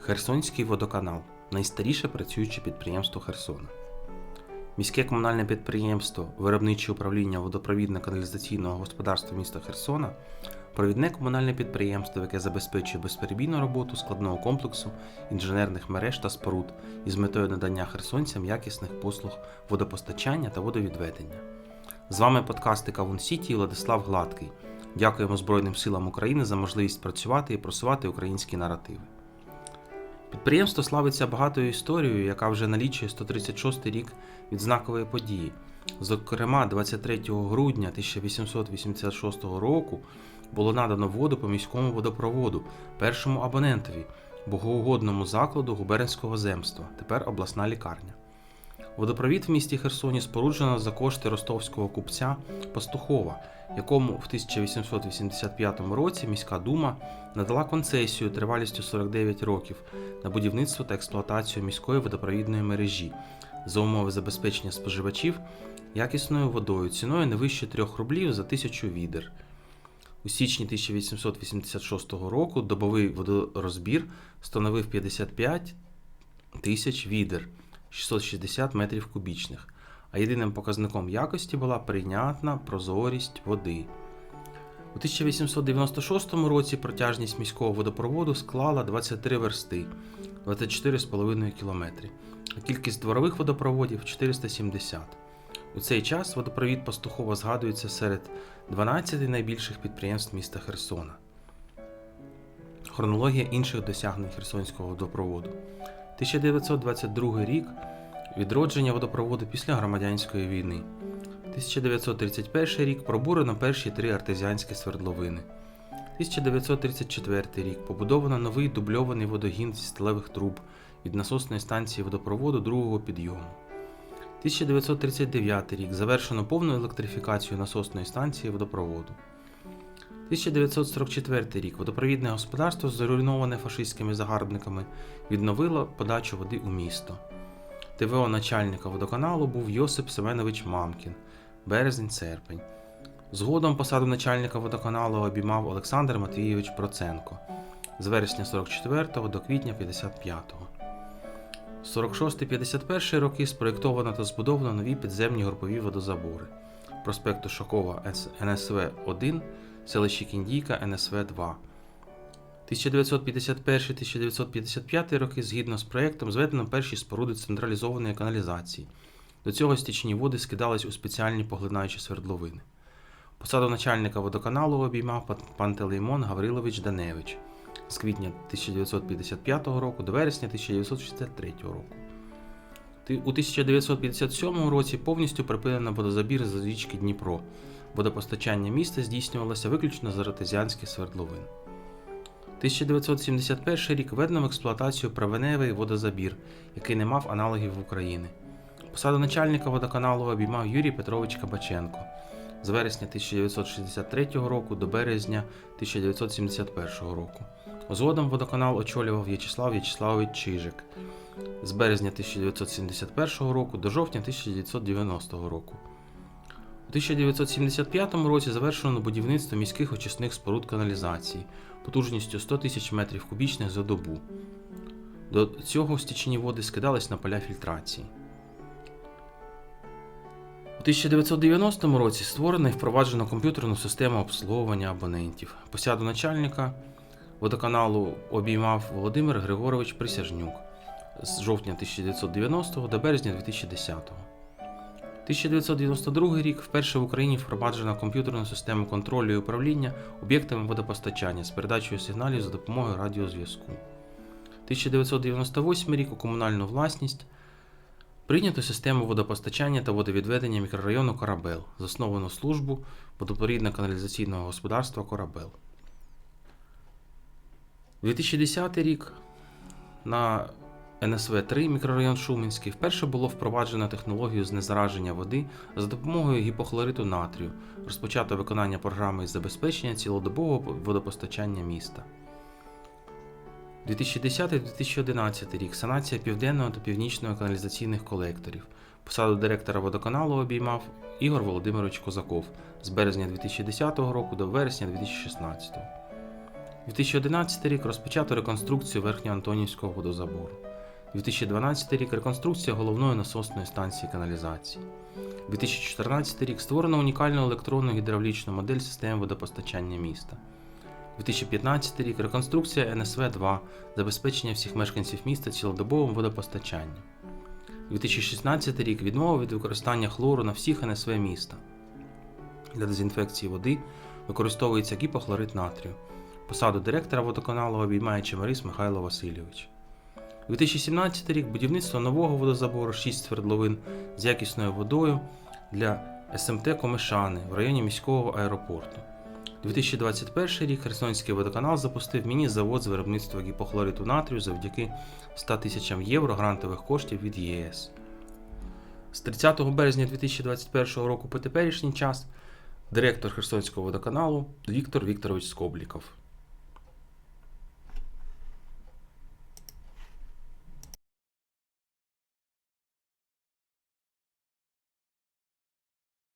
Херсонський водоканал найстаріше працююче підприємство Херсона. Міське комунальне підприємство Виробниче управління водопровідно-каналізаційного господарства міста Херсона провідне комунальне підприємство, яке забезпечує безперебійну роботу складного комплексу інженерних мереж та споруд із метою надання херсонцям якісних послуг водопостачання та водовідведення. З вами подкасти Кавун Сіті Владислав Гладкий. Дякуємо Збройним силам України за можливість працювати і просувати українські наративи. Підприємство славиться багатою історією, яка вже налічує 136 рік від знакової події. Зокрема, 23 грудня 1886 року було надано воду по міському водопроводу першому абонентові, богоугодному закладу губернського земства, тепер обласна лікарня. Водопровід в місті Херсоні споруджено за кошти ростовського купця Пастухова, якому в 1885 році міська дума надала концесію тривалістю 49 років на будівництво та експлуатацію міської водопровідної мережі за умови забезпечення споживачів якісною водою ціною не вище 3 рублів за тисячу відер. У січні 1886 року добовий водорозбір становив 55 тисяч відер 660 метрів кубічних, а єдиним показником якості була прийнятна прозорість води. У 1896 році протяжність міського водопроводу склала 23 версти 24,5 км, а кількість дворових водопроводів 470. У цей час водопровід Пастухова згадується серед 12 найбільших підприємств міста Херсона. Хронологія інших досягнень Херсонського водопроводу. 1922 рік відродження водопроводу після громадянської війни. 1931 рік пробурено перші три артезіанські свердловини. 1934 рік побудовано новий дубльований водогін зі сталевих труб від насосної станції водопроводу другого підйому. 1939 рік завершено повну електрифікацію насосної станції водопроводу. 1944 рік водопровідне господарство, зруйноване фашистськими загарбниками, відновило подачу води у місто. ТВО начальника водоканалу був Йосип Семенович Мамкін, березень-серпень. Згодом посаду начальника водоканалу обіймав Олександр Матвійович Проценко з вересня 44 до квітня 55. З 46-51 роки спроєктовано та збудовано нові підземні групові водозабори проспекту Шокова НСВ 1, селище Кіндійка НСВ 2. 1951-1955 роки згідно з проєктом зведено перші споруди централізованої каналізації. До цього стічні води скидались у спеціальні поглинаючі свердловини. Посаду начальника водоканалу обіймав Пантелеймон Гаврилович Даневич з квітня 1955 року до вересня 1963 року. У 1957 році повністю припинено водозабір з річки Дніпро. Водопостачання міста здійснювалося виключно з артезіанських свердловин. 1971 рік введено в експлуатацію правеневий водозабір, який не мав аналогів в Україні. Посаду начальника водоканалу обіймав Юрій Петрович Кабаченко з вересня 1963 року до березня 1971 року. Згодом водоканал очолював В'ячеслав В'ячеславович Чижик з березня 1971 року до жовтня 1990 року. У 1975 році завершено будівництво міських очисних споруд каналізації потужністю 100 тисяч метрів кубічних за добу. До цього стічні води скидались на поля фільтрації. У 1990 році створено і впроваджено комп'ютерну систему обслуговування абонентів. Посаду начальника водоканалу обіймав Володимир Григорович Присяжнюк з жовтня 1990 до березня 2010. 1992 рік вперше в Україні впроваджена комп'ютерна система контролю і управління об'єктами водопостачання з передачею сигналів за допомогою радіозв'язку. 1998 рік у комунальну власність прийнято систему водопостачання та водовідведення мікрорайону Корабел, засновану службу водопорідно-каналізаційного господарства Корабел. 2010 рік на НСВ-3 мікрорайон Шуменський вперше було впроваджено технологію знезараження води за допомогою гіпохлориту натрію, розпочато виконання програми із забезпечення цілодобового водопостачання міста. 2010-2011 рік санація південного та північного каналізаційних колекторів. Посаду директора водоканалу обіймав Ігор Володимирович Козаков з березня 2010 року до вересня 2016. 2011 рік розпочато реконструкцію Верхньоантонівського водозабору. 2012 рік реконструкція головної насосної станції каналізації. 2014 рік створено унікальну електронну гідравлічну модель системи водопостачання міста. 2015 рік реконструкція НСВ-2, забезпечення всіх мешканців міста цілодобовим водопостачанням. 2016 рік відмова від використання хлору на всіх НСВ міста. Для дезінфекції води використовується гіпохлорид натрію. Посаду директора водоканалу обіймає Чемерис Михайло Васильович. 2017 рік будівництво нового водозабору 6 свердловин з якісною водою для СМТ Комишани в районі міського аеропорту. 2021 рік Херсонський водоканал запустив міні-завод з виробництва гіпохлориту натрію завдяки 100 тисячам євро грантових коштів від ЄС. З 30 березня 2021 року по теперішній час директор Херсонського водоканалу Віктор Вікторович Скобліков.